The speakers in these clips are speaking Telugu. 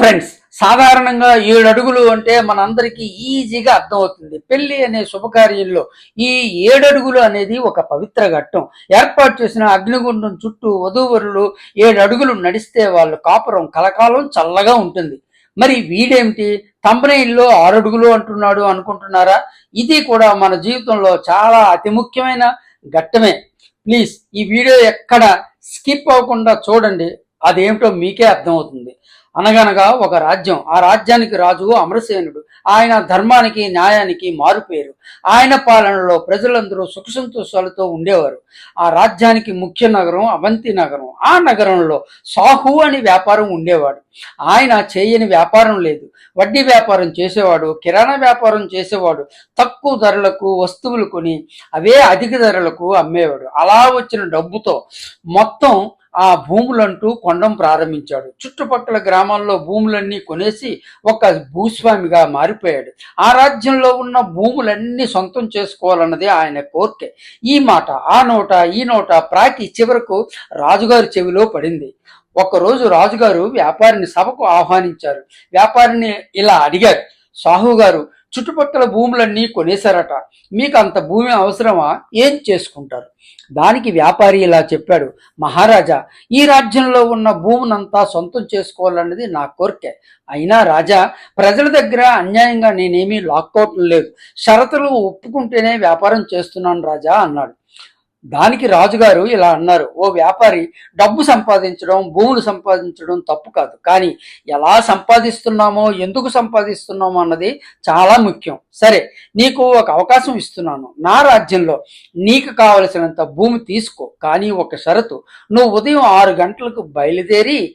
ఫ్రెండ్స్ సాధారణంగా ఏడు అడుగులు అంటే మనందరికీ ఈజీగా అర్థమవుతుంది. పెళ్ళి అనే శుభకార్యంలో ఈ ఏడు అడుగులు అనేది ఒక పవిత్ర ఘట్టం. ఏర్పాటు చేసిన అగ్నిగుండం చుట్టూ వధూవరులు ఏడు అడుగులు నడిస్తే వాళ్ళ కాపురం కలకాలం చల్లగా ఉంటుంది. మరి వీడేమిటి? కంపెనీల్లో ఆరు అడుగులు అంటున్నాడు అనుకుంటున్నారా? ఇది కూడా మన జీవితంలో చాలా అతి ముఖ్యమైన ఘట్టమే. ప్లీజ్ ఈ వీడియో ఎక్కడ స్కిప్ అవ్వకుండా చూడండి. అదేమిటో మీకే అర్థమవుతుంది. అనగనగా ఒక రాజ్యం. ఆ రాజ్యానికి రాజు అమరసేనుడు. ఆయన ధర్మానికి న్యాయానికి మారుపేరు. ఆయన పాలనలో ప్రజలందరూ సుఖ సంతోషాలతో ఉండేవారు. ఆ రాజ్యానికి ముఖ్య నగరం అవంతి నగరం. ఆ నగరంలో సాహు అని వ్యాపారం ఉండేవాడు. ఆయన చేయని వ్యాపారం లేదు. వడ్డీ వ్యాపారం చేసేవాడు కిరాణా వ్యాపారం చేసేవాడు తక్కువ ధరలకు వస్తువులు కొని అవే అధిక ధరలకు అమ్మేవాడు. అలా వచ్చిన డబ్బుతో మొత్తం ఆ భూములంటూ కొండం ప్రారంభించాడు. చుట్టుపక్కల గ్రామాల్లో భూములన్నీ కొనేసి ఒక భూస్వామిగా మారిపోయాడు. ఆ రాజ్యంలో ఉన్న భూములన్నీ సొంతం చేసుకోవాలన్నది ఆయన కోరిక. ఈ మాట ఆ నోట ఈ నోట ప్రాకి చివరకు రాజుగారి చెవిలో పడింది. ఒకరోజు రాజుగారు వ్యాపారిని సభకు ఆహ్వానించారు. వ్యాపారిని ఇలా అడిగారు సాహు గారు చుట్టుపక్కల భూములన్నీ కొనేశారట. మీకు అంత భూమి అవసరమా? ఏం చేసుకుంటారు? దానికి వ్యాపారి ఇలా చెప్పాడు. మహారాజా ఈ రాజ్యంలో ఉన్న భూమునంతా సొంతం చేసుకోవాలన్నది నా కోరికే. అయినా రాజా ప్రజల దగ్గర అన్యాయంగా నేనేమీ లాక్కోవటం లేదు. షరతులు ఒప్పుకుంటేనే వ్యాపారం చేస్తున్నాను రాజా అన్నాడు. దానికి రాజుగారు ఇలా అన్నారు ఓ వ్యాపారి డబ్బు సంపాదించడం భూములు సంపాదించడం తప్పు కాదు. కానీ ఎలా సంపాదిస్తున్నామో ఎందుకు సంపాదిస్తున్నామో అన్నది చాలా ముఖ్యం. సరే నీకు ఒక అవకాశం ఇస్తున్నాను. నా రాజ్యంలో నీకు కావలసినంత భూమి తీసుకో. కానీ ఒక షరతు. నువ్వు ఉదయం ఆరు గంటలకు బయలుదేరి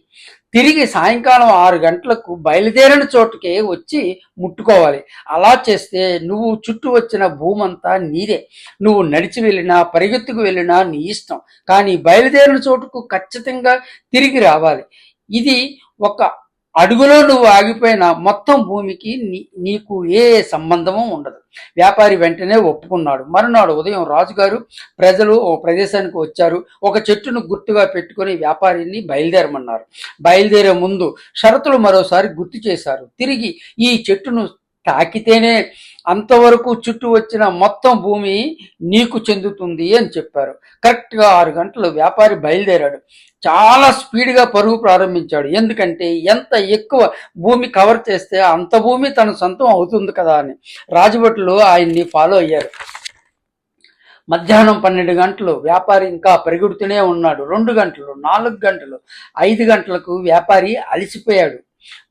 తిరిగి సాయంకాలం ఆరు గంటలకు బయలుదేరిన చోటుకే వచ్చి ముట్టుకోవాలి. అలా చేస్తే నువ్వు చుట్టూ వచ్చిన భూమంతా నీదే. నువ్వు నడిచి వెళ్ళినా పరిగెత్తుకు వెళ్ళినా నీ ఇష్టం. కానీ బయలుదేరిన చోటుకు ఖచ్చితంగా తిరిగి రావాలి. ఇది ఒక అడుగులో నువ్వు ఆగిపోయిన మొత్తం భూమికి నీ నీకు ఏ సంబంధము ఉండదు. వ్యాపారి వెంటనే ఒప్పుకున్నాడు. మరునాడు ఉదయం రాజుగారు ప్రజలు ఓ ప్రదేశానికి వచ్చారు. ఒక చెట్టును గుర్తుగా పెట్టుకొని వ్యాపారిని బయలుదేరమన్నారు. బయలుదేరే ముందు షరతులు మరోసారి గుర్తు చేశారు. తిరిగి ఈ చెట్టును తాకితేనే అంతవరకు చుట్టూ వచ్చిన మొత్తం భూమి నీకు చెందుతుంది అని చెప్పారు. కరెక్ట్గా ఆరు గంటలు వ్యాపారి బయలుదేరాడు. చాలా స్పీడ్గా పరుగు ప్రారంభించాడు. ఎందుకంటే ఎంత ఎక్కువ భూమి కవర్ చేస్తే అంత భూమి తన సొంతం అవుతుంది కదా అని రాజభటులు ఆయన్ని ఫాలో అయ్యారు. మధ్యాహ్నం పన్నెండు గంటలు వ్యాపారి ఇంకా పరిగెడుతూనే ఉన్నాడు. రెండు గంటలు నాలుగు గంటలు ఐదు గంటలకు వ్యాపారి అలసిపోయాడు.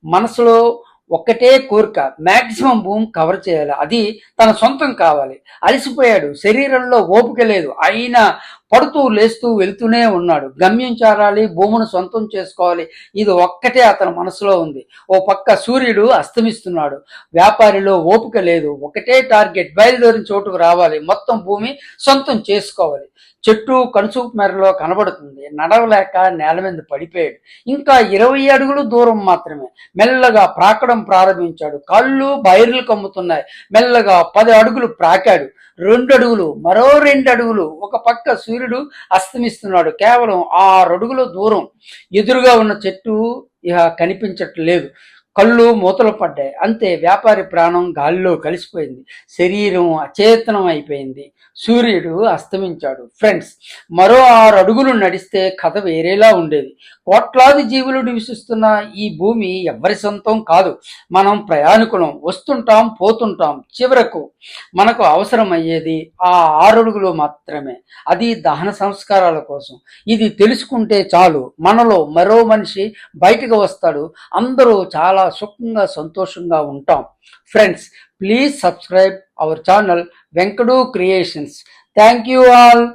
మనసులో ఒక్కటే కోరిక మ్యాక్సిమం భూమి కవర్ చేయాలి. అది తన సొంతం కావాలి. అలసిపోయాడు. శరీరంలో ఓపిక లేదు. అయినా పడుతూ లేస్తూ వెళ్తూనే ఉన్నాడు. గమ్యం చేరాలి భూమును సొంతం చేసుకోవాలి. ఇది ఒక్కటే అతని మనసులో ఉంది. ఓ పక్క సూర్యుడు అస్తమిస్తున్నాడు. వ్యాపారిలో ఓపిక లేదు. ఒకటే టార్గెట్ బయలుదేరిన చోటుకు రావాలి. మొత్తం భూమి సొంతం చేసుకోవాలి. చెట్టు కనుసూపు మెరలో కనబడుతుంది. నడవలేక నేల మీద పడిపోయాడు. ఇంకా ఇరవై అడుగులు దూరం మాత్రమే. మెల్లగా ప్రాకడం ప్రారంభించాడు. కళ్ళు బైర్లు కమ్ముతున్నాయి. మెల్లగా పది అడుగులు ప్రాకాడు. రెండు అడుగులు మరో రెండు అడుగులు. ఒక పక్క సూర్యుడు అస్తమిస్తున్నాడు. కేవలం ఆరు అడుగుల దూరం. ఎదురుగా ఉన్న చెట్టు ఇక కనిపించట్లేదు. కళ్ళు మూతలు పడ్డాయి. అంతే వ్యాపారి ప్రాణం గాలిలో కలిసిపోయింది. శరీరం అచేతనం అయిపోయింది. సూర్యుడు అస్తమించాడు. ఫ్రెండ్స్ మరో ఆరు అడుగులు నడిస్తే కథ వేరేలా ఉండేది. కోట్లాది జీవులు నివసిస్తున్న ఈ భూమి ఎవరి సొంతం కాదు. మనం ప్రయాణికులం. వస్తుంటాం పోతుంటాం. చివరకు మనకు అవసరమయ్యేది ఆ ఆరు అడుగులు మాత్రమే. అది దహన సంస్కారాల కోసం. ఇది తెలుసుకుంటే చాలు. మనలో మరో మనిషి బయటకు వస్తాడు. అందరూ చాలా సుఖంగా సంతోషంగా ఉంటాం. Friends please subscribe our channel Venkadu creations thank you all